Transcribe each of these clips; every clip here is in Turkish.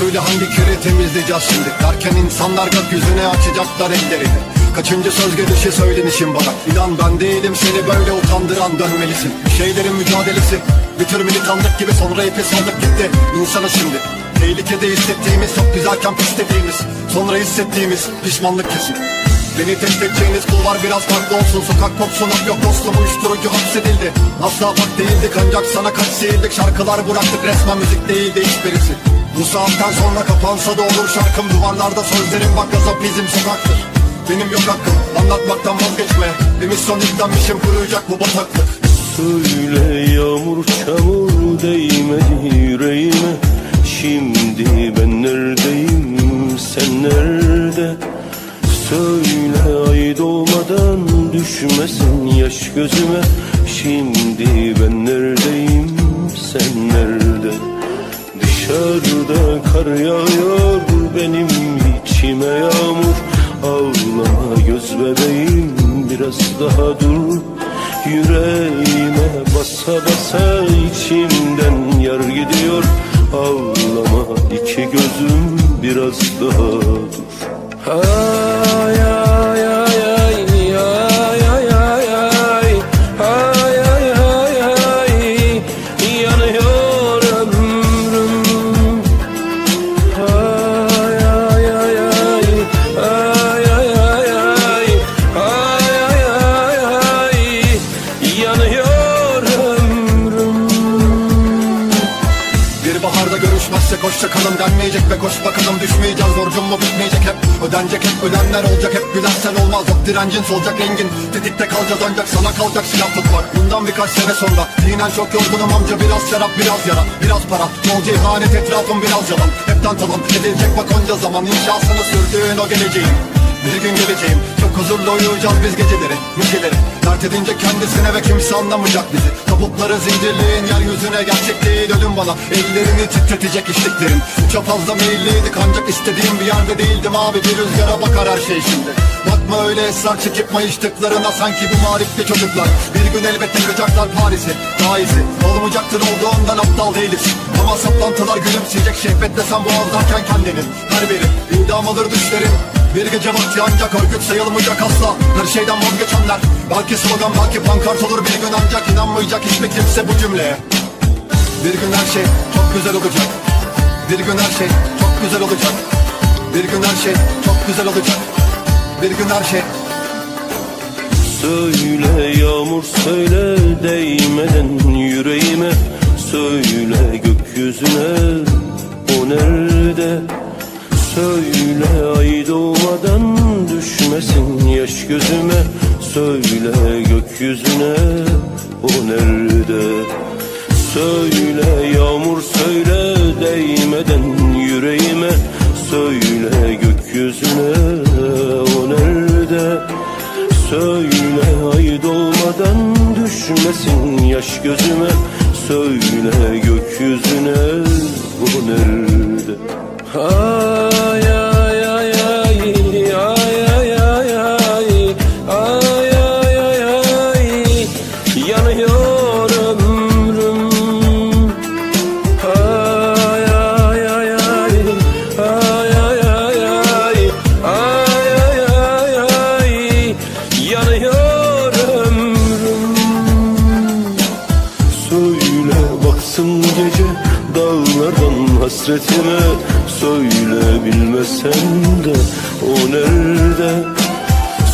söyle hangi kere temizleyeceğiz şimdi? Derken insanlar gökyüzüne açacaklar ellerini. Kaçıncı söz gelişi söylenişim bana? İnan ben değilim seni böyle utandıran dönmelisin. Bir şeylerin mücadelesi Bir tür militanlık gibi sonra ipi saldık gitti. İnsanı şimdi. Tehlikede hissettiğimiz çok güzelken pis dediğimiz Sonra hissettiğimiz pişmanlık kesin. Beni test edeceğiniz kullar biraz farklı olsun. Sokak pop sunak yok dostum uyuşturucu hapsedildi. Asla bak değildik ancak sana kaç seyirdik Şarkılar bıraktık. Resmen müzik değildi hiçbirisi Bu saatten sonra kapansa da olur şarkım. Duvarlarda sözlerim bak gazap bizim sokaktır. Benim yok hakkım anlatmaktan vazgeçme. Emisyon yüklenmişim kuruyacak bu bataklık. Söyle yağmur çamur değmedi yüreğime. Şimdi ben neredeyim sen nerede? Söyle ay doğmadan düşmesin yaş gözüme. Şimdi ben neredeyim sen nerede Dışarıda kar yağıyor benim içime yağmur. Ağlama göz bebeğim biraz daha dur. Yüreğime basa basa içimden yar gidiyor. Ağlama iki gözüm biraz daha dur. Ay kalın denmeyecek ve koş bakalım düşmeyeceğiz borcum mu bitmeyecek hep? Ödenecek hep ödenler olacak hep. Gülersen olmaz yok direncin solacak rengin. Tetikte kalacağız ancak sana kalacak silah tutmak Bundan birkaç sene sonra dinen çok yorgunum amca. Biraz şarap biraz yara Biraz para. Bolca ihanet etrafım biraz yalan. Hepten talan edilecek bak onca zaman. İnşasını sürdüğün o geleceğin bir gün geleceğim. Çok huzurlu uyuyacağız biz geceleri Geceleri. Dert edince kendisine ve kimse anlamayacak bizi. Tabutları zincirleyin yeryüzüne gerçek değil ölüm bana. Ellerini titretecek işliklerin. Çok fazla meyilliydik ancak istediğim bir yerde değildim abi. Bir rüzgara bakar her şey şimdi. Bakma öyle esrar çekip mayıştıklarına Sanki bu marifli çocuklar. Bir gün elbet yakacaklar Paris'i Daha iyisi olmayacaktır olduğundan aptal değiliz. Ama saplantılar gülümseyecek şehvetle sen boğazlarken kendini Her biri idam alır düşlerin bir gece vakti ancak örgüt sayılmayacak asla. Her şeyden vazgeçenler. Belki slogan belki pankart olur. Bir gün ancak inanmayacak hiçbir kimse bu cümleye. Bir gün her şey çok güzel olacak. Bir gün her şey çok güzel olacak. Bir gün her şey çok güzel olacak. Bir gün her şey. Söyle yağmur söyle değmeden yüreğime. Söyle gökyüzüne o nerede Söyle ay doğmadan düşmesin yaş gözüme. Söyle gökyüzüne o nerede? Söyle yağmur söyle değmeden yüreğime. Söyle gökyüzüne o nerede? Söyle ay doğmadan düşmesin yaş gözüme. Söyle gökyüzüne o nerede? Ay hasretime Söyle bilmesen de o nerede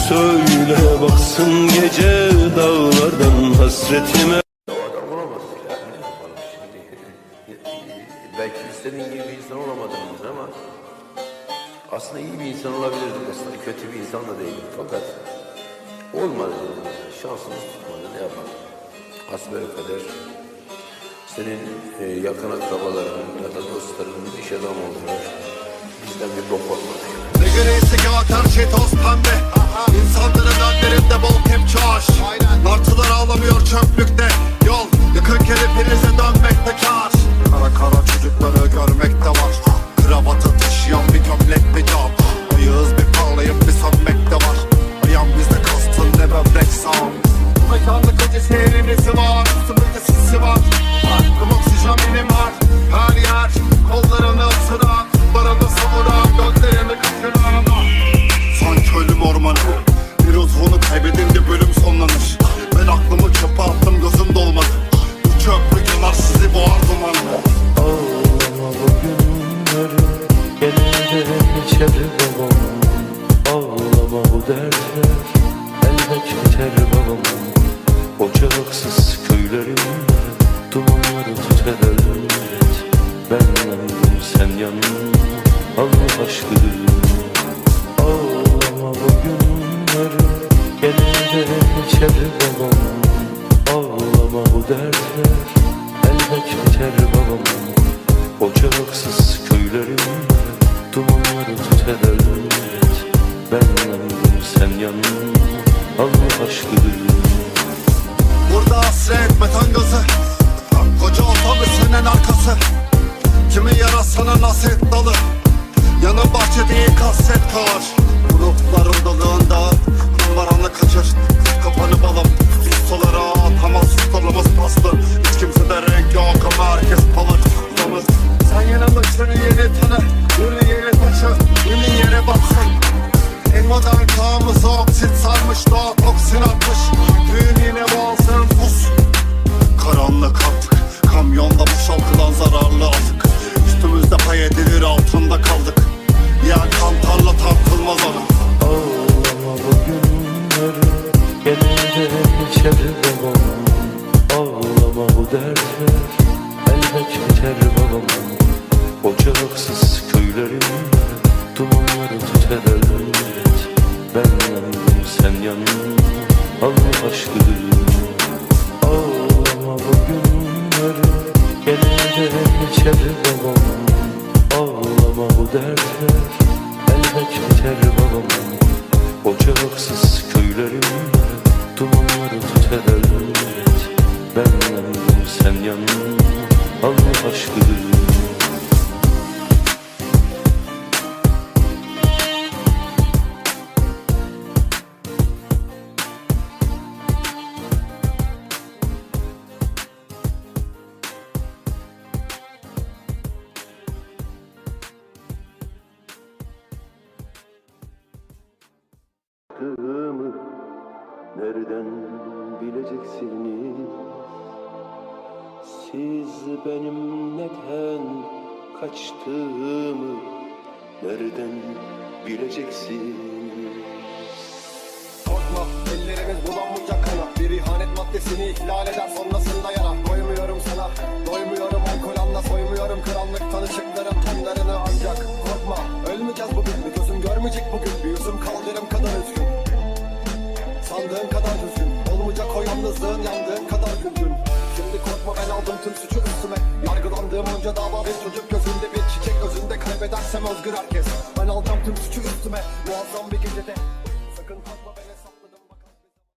Söyle baksın gece dağlardan hasretime? Belki istediğin gibi bir insan olamadınız ama aslında iyi bir insan olabilirdim. Aslında kötü bir insan da değilim. Fakat olmadı. Şansımız tutmadı. Ne yapalım? Hasbel kader. Senin e, yakın akrabaların ya da dostların iş adamı oldular. Bizden bir bok olmadı. Ne göreyse kağıt her şey toz pembe? İnsanların önlerinde bol kepçaş Martılar ağlamıyor çöplükte. Yol yakın kelepinize dönmekte kar Kara kara çocukları görmekte var. Kravatı taşıyan bir gömlekte can Ayağız bir parlayıp bir sönmekte köylerimde Dumanları tüter elbet. Ben yandım sen yandın Allah aşkına Ağlama bu günleri Gelince geçer babam. Ağlama bu dertler Elbet biter babam. Ocaksız köylerimde Dumanları tüter elbet. Ben yandım sen yandın Allah aşkına Burada hasret beton boşaltılan zararlı atık Üstümüzde pay edilir altında kaldık. Yani kantarla tartılmaz onu Ağlama bu günleri Gelince geçer babam Ağlama bu dertler Elbet biter babam Ocaksız Ağlama bu dertler Elbet biter babam. Ocaksız köylerimde Dumanları tüter elbet. Ben yandım sen yandın Allah aşkına nereden bileceksiniz? Siz benim neden kaçtığımı nereden bileceksiniz? Korkma ellerimiz bulanmayacak kana Bir ihanet maddesini ihlal eder sonrasında yarar Doymuyorum sana doymuyorum alkol anla Soymuyorum karanlıktan ışıkların tonlarını ancak Korkma ölmeyeceğiz bugün yalnızlığın yandığın kadar güncün Şimdi korkma ben aldım tüm suçu üstüme. Yargılandığım onca dava bir çocuk gözünde bir çiçek Gözünde kaybedersem özgür herkes. Ben alacağım tüm suçu üstüme. Muazzam bir gecede